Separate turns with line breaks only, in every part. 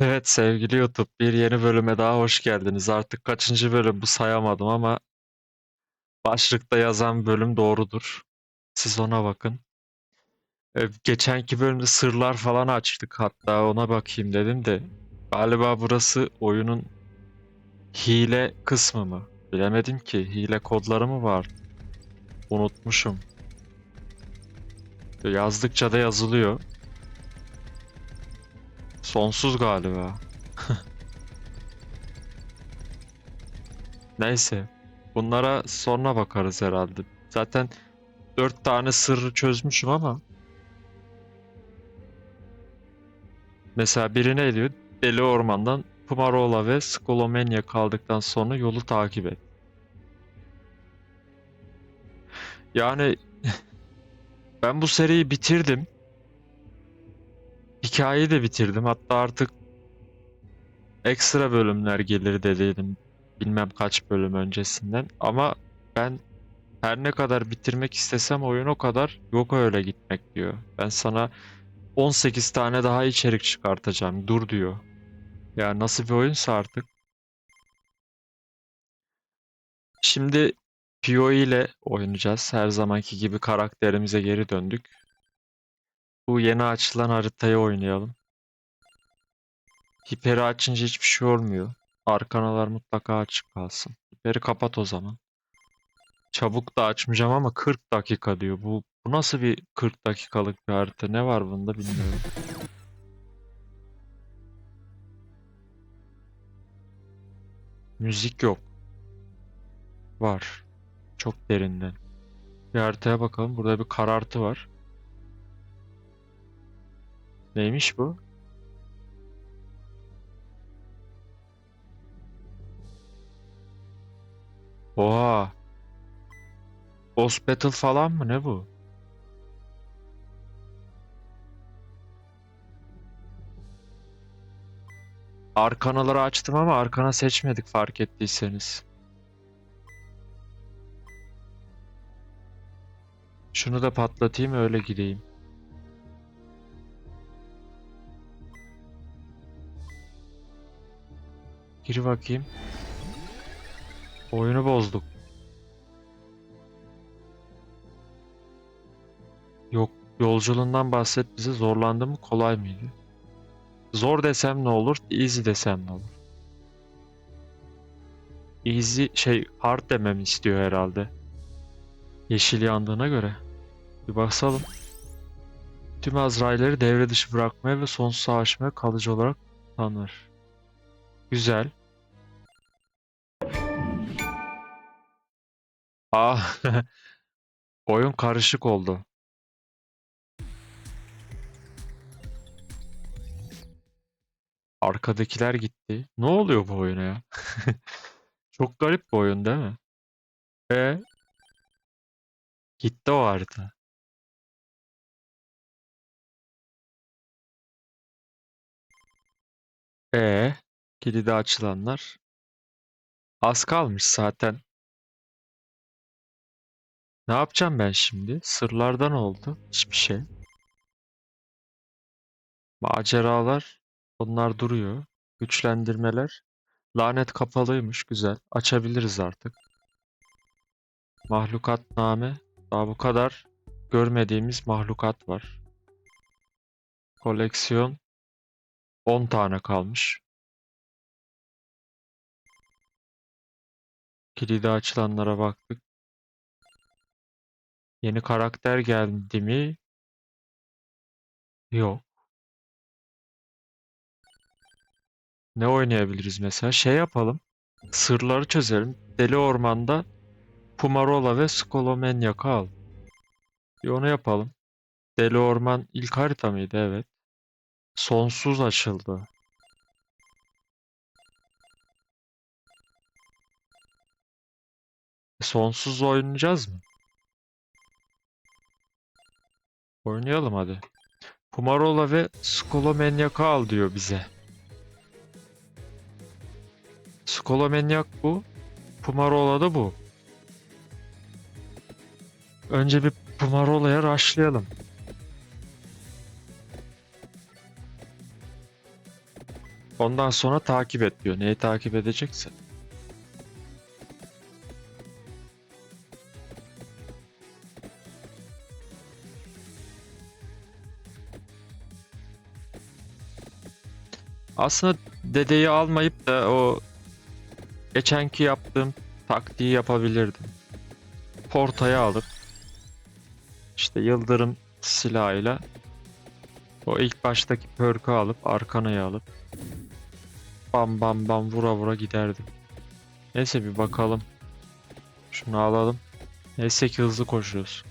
Evet sevgili YouTube bir yeni bölüme daha hoş geldiniz. Artık kaçıncı bölüm bu sayamadım ama başlıkta yazan bölüm doğrudur. Siz ona bakın. Ee, geçenki bölümde sırlar falan açtık hatta ona bakayım dedim de galiba burası oyunun hile kısmı mı? Bilemedim ki hile kodları mı var? Unutmuşum. Yazdıkça da yazılıyor. Sonsuz galiba. Neyse. Bunlara sonra bakarız herhalde. Zaten dört tane sırrı çözmüşüm ama mesela biri ne diyor? Deli Orman'dan Pumarola ve Skolomenya kaldıktan sonra yolu takip et. Yani ben bu seriyi bitirdim. Hikayeyi de bitirdim. Hatta artık ekstra bölümler gelir dediydim. Bilmem kaç bölüm öncesinden. Ama ben her ne kadar bitirmek istesem oyun o kadar yok öyle gitmek diyor. Ben sana 18 tane daha içerik çıkartacağım. Dur diyor. Ya nasıl bir oyunsa artık. Şimdi PoE ile oynayacağız. Her zamanki gibi karakterimize geri döndük. Bu yeni açılan haritayı oynayalım. Hiperi açınca hiçbir şey olmuyor. Arkanalar mutlaka açık kalsın. Hiperi kapat o zaman. Çabuk da açmayacağım ama 40 dakika diyor. Bu, bu nasıl bir 40 dakikalık bir harita? Ne var bunda bilmiyorum. Müzik yok. Var. Çok derinden. Bir haritaya bakalım. Burada bir karartı var. Neymiş bu? Oha. Boss Battle falan mı? Ne bu? Arkanaları açtım ama arkana seçmedik fark ettiyseniz. Şunu da patlatayım öyle gideyim. Gir bakayım. Oyunu bozduk. Yok yolculuğundan bahset bize zorlandı mı kolay mıydı? Zor desem ne olur? Easy desem ne olur? Easy şey hard dememi istiyor herhalde. Yeşil yandığına göre. Bir bakalım. Tüm Azrailleri devre dışı bırakmaya ve sonsuz savaşmaya kalıcı olarak tanır. Güzel. Ah, oyun karışık oldu. Arkadakiler gitti. Ne oluyor bu oyuna ya? Çok garip bir oyun değil mi? E gitti o harita. E kilidi açılanlar. Az kalmış zaten. Ne yapacağım ben şimdi? Sırlardan oldu. Hiçbir şey. Maceralar. Onlar duruyor. Güçlendirmeler. Lanet kapalıymış. Güzel. Açabiliriz artık. Mahlukatname. Daha bu kadar görmediğimiz mahlukat var. Koleksiyon 10 tane kalmış. Kilidi açılanlara baktık. Yeni karakter geldi mi? Yok. Ne oynayabiliriz mesela? Şey yapalım. Sırları çözelim. Deli Orman'da Pumarola ve Skolomanyak'ı al. Bir onu yapalım. Deli Orman ilk harita mıydı? Evet. Sonsuz açıldı. E, Sonsuz oynayacağız mı? Oynayalım hadi. Pumarola ve Skolomanyak'ı al diyor bize. Skolomanyak bu. Pumarola da bu. Önce bir Pumarola'ya rushlayalım. Ondan sonra takip et diyor. Neyi takip edecekse. Aslında dedeyi almayıp da o geçenki yaptığım taktiği yapabilirdim. Portayı alıp işte yıldırım silahıyla o ilk baştaki perk'ü alıp arkanayı alıp bam bam bam vura vura giderdim. Neyse bir bakalım. Şunu alalım. Neyse ki hızlı koşuyoruz.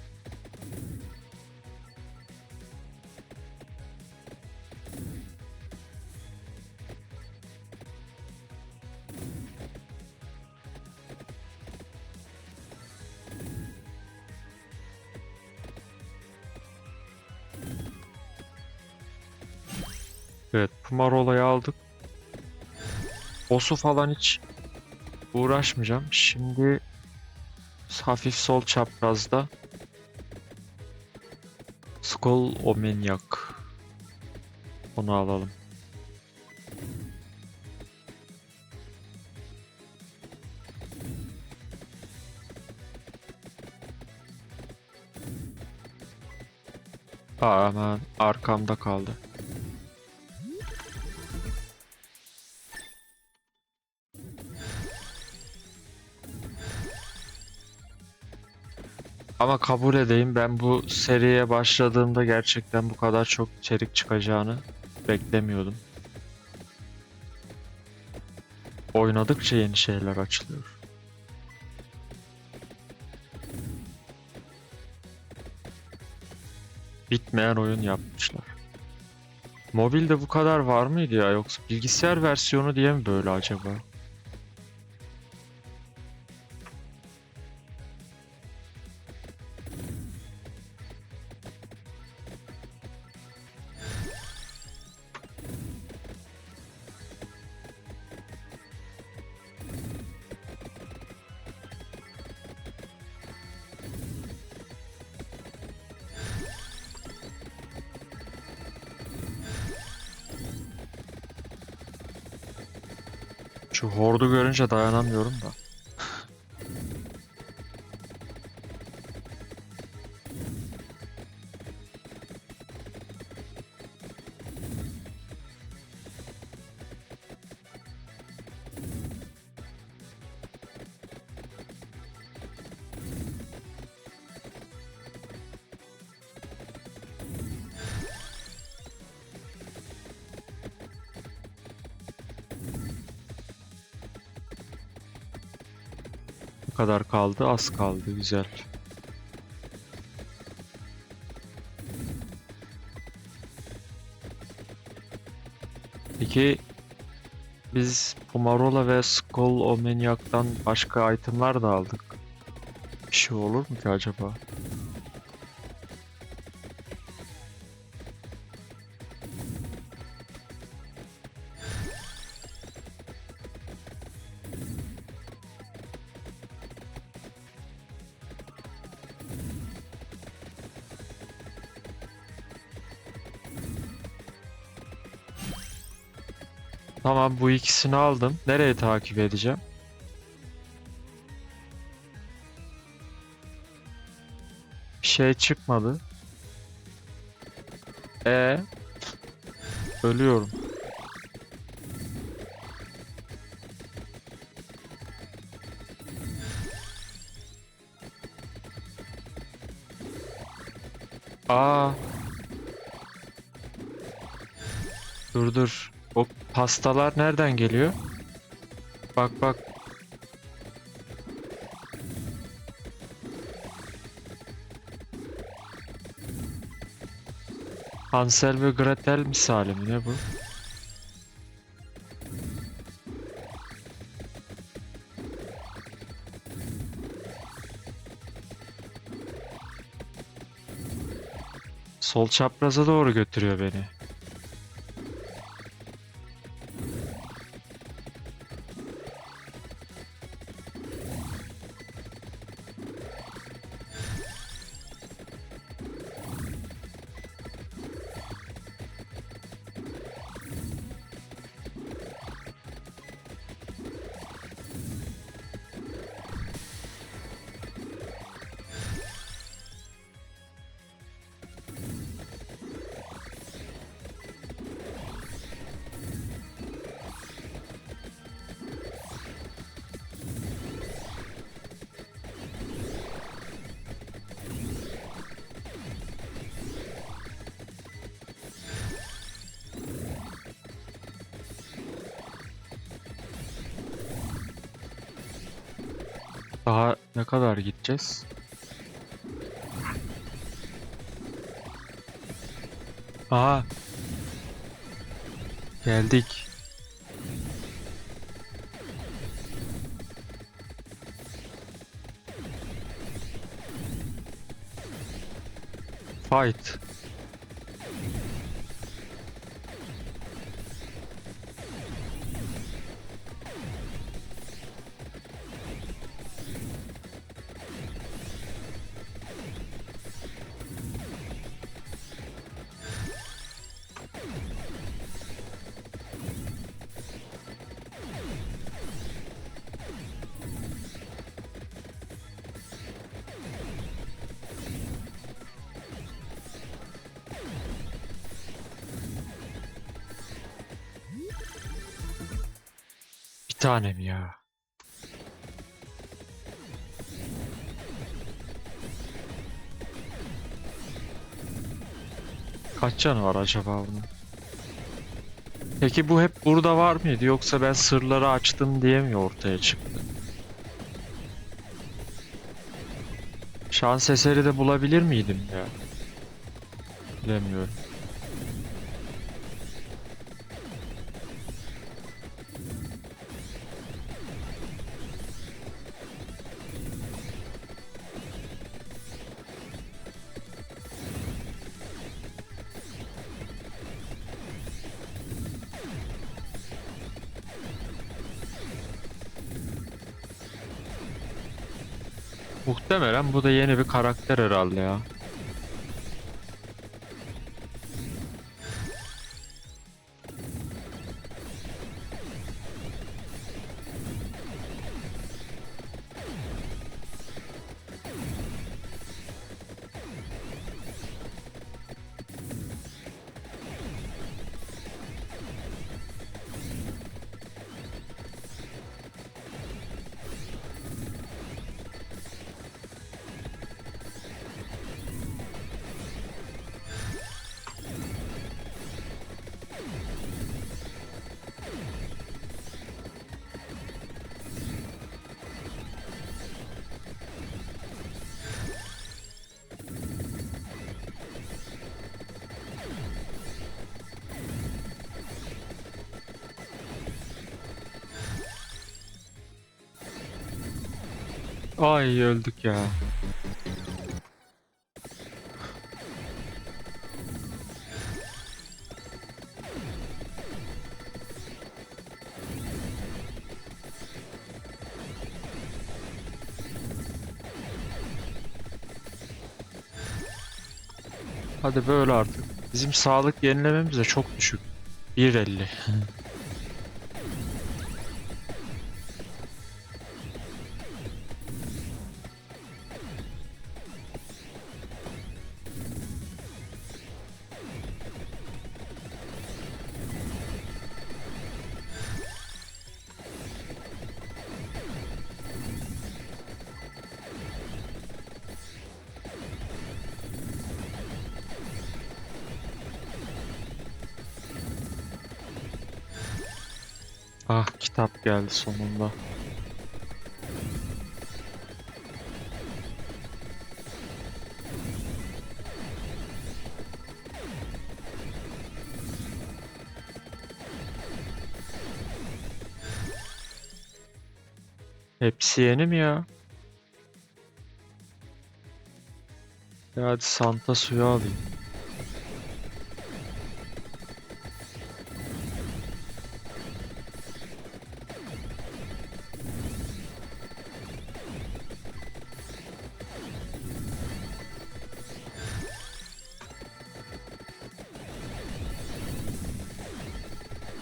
Evet, Pumarola'yı aldık. Boss'u falan hiç uğraşmayacağım. Şimdi hafif sol çaprazda Skull Omenyak. Onu alalım. Aa, aman arkamda kaldı. Ama kabul edeyim ben bu seriye başladığımda gerçekten bu kadar çok içerik çıkacağını beklemiyordum. Oynadıkça yeni şeyler açılıyor. Bitmeyen oyun yapmışlar. Mobilde bu kadar var mıydı ya yoksa bilgisayar versiyonu diye mi böyle acaba? Görünce dayanamıyorum da. Kadar kaldı, az kaldı. Güzel. Peki biz Pumarola ve Skull Omaniac'tan başka itemlar da aldık. Bir şey olur mu ki acaba? Tamam bu ikisini aldım. Nereye takip edeceğim? Bir şey çıkmadı. E ölüyorum. Aa. Dur dur. O pastalar nereden geliyor? Bak bak. Hansel ve Gretel misali mi ne bu? Sol çapraza doğru götürüyor beni. Daha ne kadar gideceğiz? Aha. Geldik. Fight. Tanem ya. Kaç canı var acaba bunun? Peki bu hep burada var mıydı yoksa ben sırları açtım diye mi ortaya çıktı? Şans eseri de bulabilir miydim ya? Bilemiyorum. Muhtemelen bu da yeni bir karakter herhalde ya. Ay öldük ya. Hadi böyle artık. Bizim sağlık yenilememiz de çok düşük. 1.50. geldi sonunda. Hepsi yeni mi ya? Ya hadi Santa suyu alayım.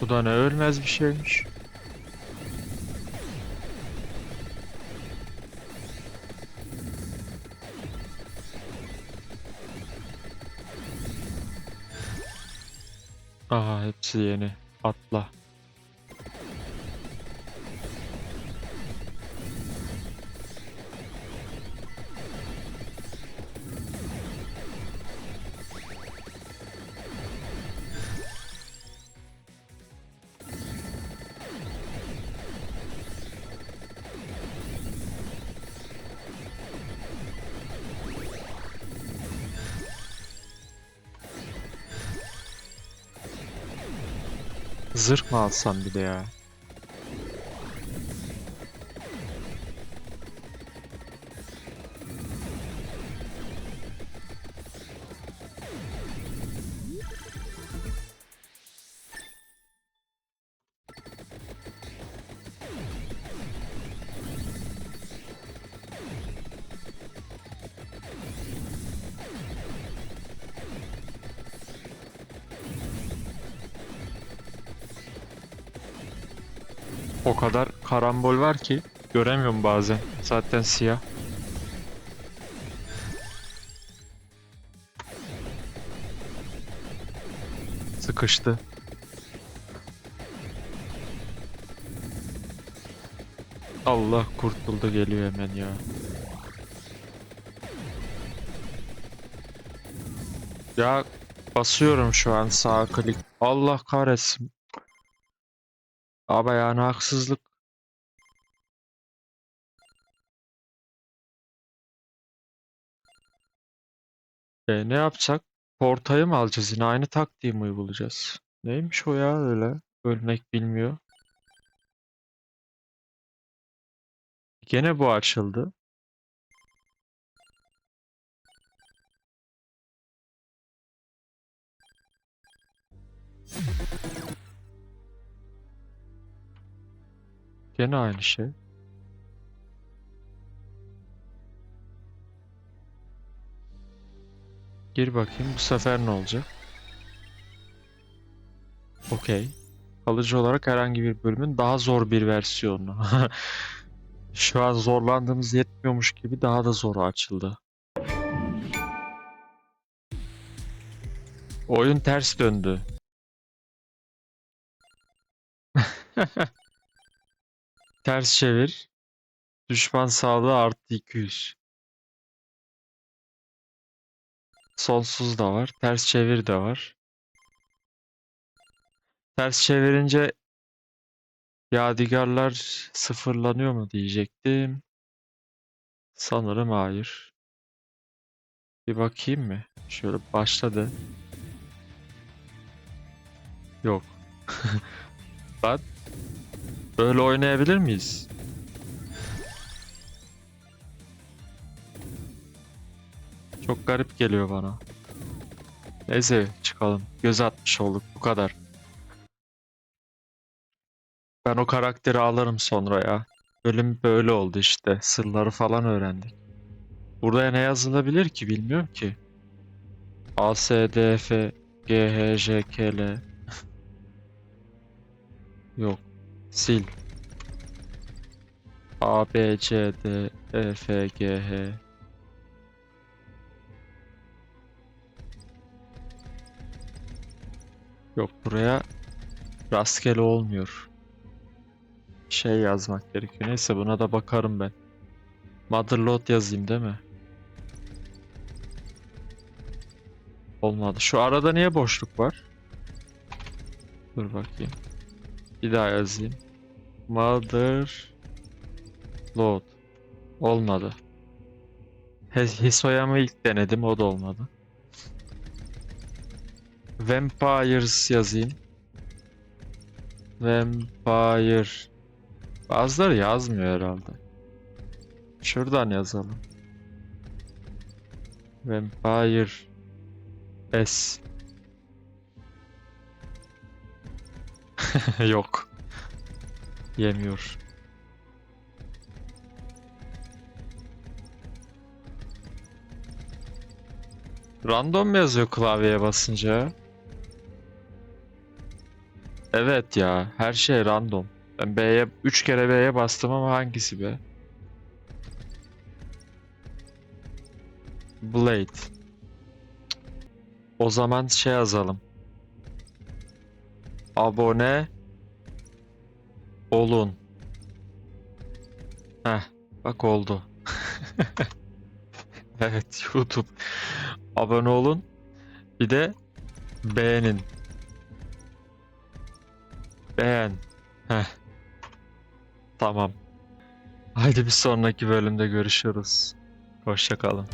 Bu da ne ölmez bir şeymiş. Aha hepsi yeni. Atla. Zırh mı alsam bir de ya? Kadar karambol var ki göremiyorum bazen. Zaten siyah. Sıkıştı. Allah kurtuldu geliyor hemen ya. Ya basıyorum şu an sağ klik. Allah kahretsin. Ama yani haksızlık. E, ne yapacak? Portayı mı alacağız yine? Aynı taktiği mi uygulayacağız? Neymiş o ya öyle? Ölmek bilmiyor. Gene bu açıldı. Gene aynı şey. Gir bakayım bu sefer ne olacak? Okey. Kalıcı olarak herhangi bir bölümün daha zor bir versiyonu. Şu an zorlandığımız yetmiyormuş gibi daha da zor açıldı. Oyun ters döndü. Ters çevir. Düşman sağlığı artı 200. Sonsuz da var. Ters çevir de var. Ters çevirince yadigarlar sıfırlanıyor mu diyecektim. Sanırım hayır. Bir bakayım mı? Şöyle başladı. Yok. Ben böyle oynayabilir miyiz? Çok garip geliyor bana. Neyse çıkalım. Göz atmış olduk. Bu kadar. Ben o karakteri alırım sonra ya. Bölüm böyle oldu işte. Sırları falan öğrendik. Burada ne yazılabilir ki bilmiyorum ki. A, S, D, F, G, H, J, K, L. Yok. Sil. A, B, C, D, E, F, G, H. Yok buraya rastgele olmuyor. Şey yazmak gerekiyor. Neyse buna da bakarım ben. Motherload yazayım değil mi? Olmadı. Şu arada niye boşluk var? Dur bakayım. Bir daha yazayım. Mother load. Olmadı. Hisoyam'ı ilk denedim o da olmadı. Vampires yazayım. Vampire. Bazıları yazmıyor herhalde. Şuradan yazalım. Vampire S. Yok. Yemiyor. Random yazıyor klavyeye basınca? Evet ya, her şey random. Ben B'ye 3 kere B'ye bastım ama hangisi be? Blade. O zaman şey yazalım. Abone olun. Heh, bak oldu. Evet, YouTube. Abone olun. Bir de beğenin. Beğen. Heh. Tamam. Haydi bir sonraki bölümde görüşürüz. Hoşça kalın.